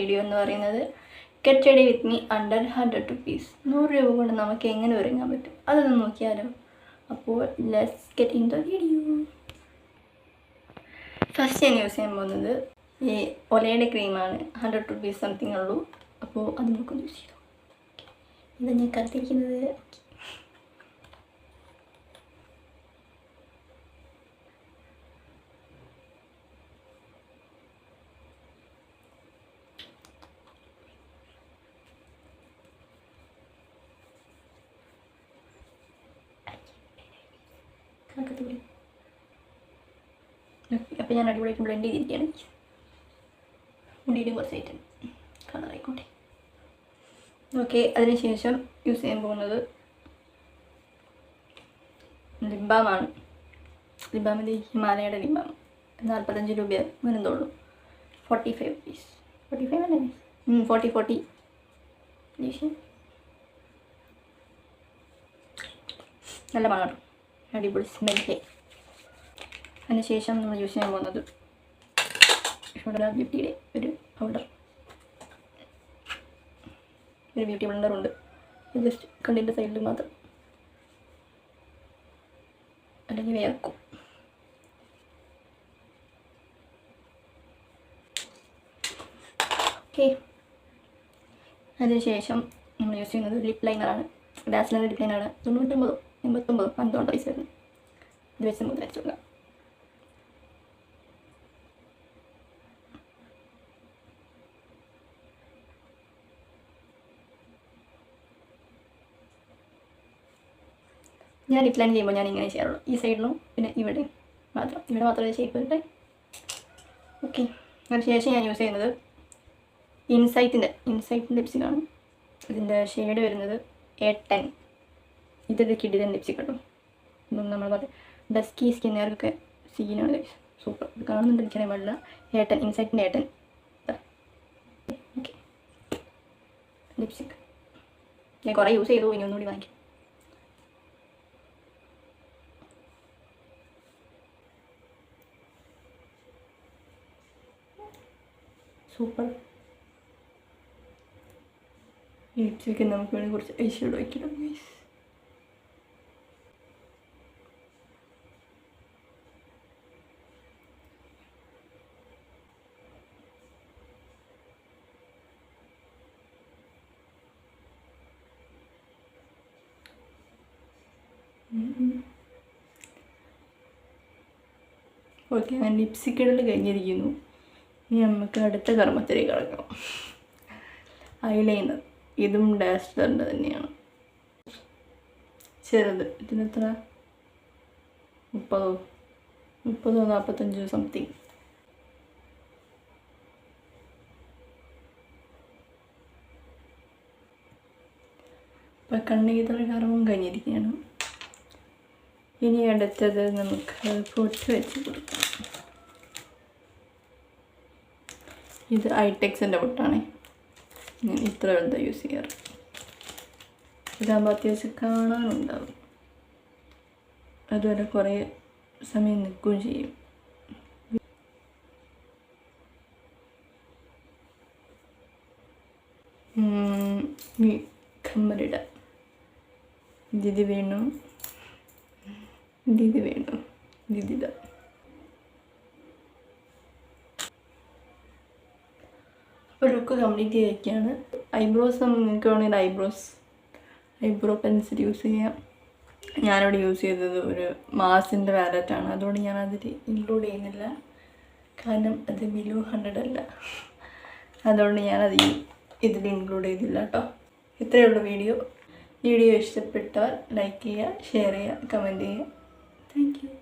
Video എന്ന് പറയുന്നത് ready with me under hundred rupees നൂറ് രൂപ കൊണ്ട് നമുക്ക് എങ്ങനെ ഒരുങ്ങാൻ പറ്റും? അതൊന്ന് നോക്കിയാലോ? അപ്പോൾ let's get in the video first ഞാൻ യൂസ് ചെയ്യാൻ പോകുന്നത് ഈ ഒലയുടെ ക്രീമാണ് ഹൺഡ്രഡ് റുപ്പീസ് സംതിങ് ഉള്ളൂ. അപ്പോൾ അത് നമുക്കൊന്ന് യൂസ് ചെയ്തു ഇതാ ഞാൻ കത്തിരിക്കുന്നത്. കത്തിപ്പിടി അപ്പോൾ ഞാൻ അടിപൊളിയായിട്ട് ബ്ലെൻഡ് ചെയ്തിരിക്കുകയാണ് മുടിയിലും കുറച്ച് ഐറ്റം കളറായിക്കോട്ടെ ഓക്കെ അതിനുശേഷം യൂസ് ചെയ്യാൻ പോകുന്നത് ലിംബാമാണ്. ലിംബാമിന്റെ ഹിമാലയയുടെ ലിംബാം നാൽപ്പത്തഞ്ച് രൂപ വരുന്നുള്ളൂ forty five rupees forty five അല്ലേ? ഫോർട്ടി ഫോർട്ടി നല്ല മണം അടിപൊളി സ്മെല്ലേ അതിനുശേഷം നമ്മൾ യൂസ് ചെയ്യാൻ പോകുന്നത് ബ്യൂട്ടിയുടെ ഒരു പൗഡർ ഒരു ബ്യൂട്ടി ബ്ലണ്ടർ ഉണ്ട്. ജസ്റ്റ് കണ്ണിന്റെ സൈഡിൽ മാത്രം. അല്ലെങ്കിൽ വേർക്കും ഓക്കെ അതിനുശേഷം നമ്മൾ യൂസ് ചെയ്യുന്നത് ലിപ് ലൈനറാണ് ഡാസ്ലർ ലിപ് ലൈനറാണ് തൊണ്ണൂറ്റൊമ്പതോ. എൺപത്തൊമ്പതോ പന്ത്രണ്ട് വരുന്നത് ഇത് വെച്ച് നമുക്ക് തയ്ച്ചു കൊടുക്കാം ഞാൻ ഡിപ്ലൈൻ ചെയ്യുമ്പോൾ ഞാൻ ഇങ്ങനെ ചെയ്യാറുള്ളൂ. ഈ സൈഡിലും പിന്നെ ഇവിടെ മാത്രം. ഇവിടെ മാത്രമേ ഷേപ്പ് വരട്ടെ ഓക്കെ അതിനുശേഷം ഞാൻ യൂസ് ചെയ്യുന്നത് ഇൻസൈറ്റിന്റെ ഇൻസൈറ്റിന്റെ ലിപ്സ്റ്റിക്കാണ് ഇതിന്റെ ഷെയ്ഡ് വരുന്നത് എ ടെൻ ഇതൊരു തന്നെ ലിപ്സ്റ്റിക് കേട്ടോ ഇതൊന്നും നമ്മൾ പറയും ഡസ്കി സ്കിന്നുകാർക്കൊക്കെ സീനാണ് സൂപ്പർ ഇത് കാണുന്നുണ്ട് എനിക്കറിയാൻ പാടില്ല. ഏട്ടൻ ഇൻസൈറ്റിന്റെ ഏട്ടൻ. ഓക്കെ ലിപ്സ്റ്റിക് ഞാൻ കുറേ യൂസ് ചെയ്തു ഇനി ഒന്നുകൂടി വാങ്ങിക്കും. സൂപ്പർ ലിപ്സ്റ്റിക്ക് നമുക്ക് വേണമെങ്കിൽ കുറച്ച് ഐ വയ്ക്കണം ഗൈസ് ഓക്കെ ഞാൻ ലിപ്സ്റ്റിക് ഇടൽ കഴിഞ്ഞിരിക്കുന്നു. ഇനി നമുക്ക് അടുത്ത കർമ്മത്തിലേക്ക് കിടക്കണം ഐലൈനർ ഇതും ഡാസ്റ്ററിന്റെ തന്നെയാണ്. ചെറുത്. ഇതിനെത്ര മുപ്പതോ? മുപ്പതോ നാൽപ്പത്തഞ്ചോ സംതിങ് ഇപ്പം കണ്ണീതൾ കർമ്മം കഴിഞ്ഞിരിക്കുകയാണ്. ഇനി അടുത്തത് നമുക്ക് പൊട്ട് വെച്ച് കൊടുക്കാം. ഇത് ഐടെക്സിന്റെ പൊട്ടാണേ. ഞാൻ ഇത്ര വലുതാ യൂസ് ചെയ്യാറ്. ഇതാകുമ്പോൾ അത്യാവശ്യം കാണാനുണ്ടാവും. അതുപോലെ കുറേ സമയം നിൽക്കുകയും ചെയ്യും. കമ്മലിടാം. ഇതിത് വേണു. ഇതിത് വേണു. ദിദിത അപ്പോൾ ലുക്ക് കംപ്ലീറ്റ് ചെയ്തൊക്കെയാണ് ഐബ്രോസ് നിങ്ങൾക്ക് വേണമെങ്കിൽ ഐബ്രോസ് ഐബ്രോ പെൻസിൽ യൂസ് ചെയ്യാം. ഞാനിവിടെ യൂസ് ചെയ്തത് ഒരു മാസിന്റെ വാലറ്റാണ് അതുകൊണ്ട് ഞാൻ അതിൽ ഇൻക്ലൂഡ് ചെയ്യുന്നില്ല. കാരണം അത് ബിലോ ഹൺഡ്രഡ് അല്ല. അതുകൊണ്ട് ഞാനത് ഇതിൽ ഇൻക്ലൂഡ് ചെയ്തില്ല കേട്ടോ. ഇത്രയേ ഉള്ളൂ വീഡിയോ വീഡിയോ ഇഷ്ടപ്പെട്ടാൽ ലൈക്ക് ചെയ്യുക ഷെയർ ചെയ്യുക കമന്റ് ചെയ്യുക. Thank you.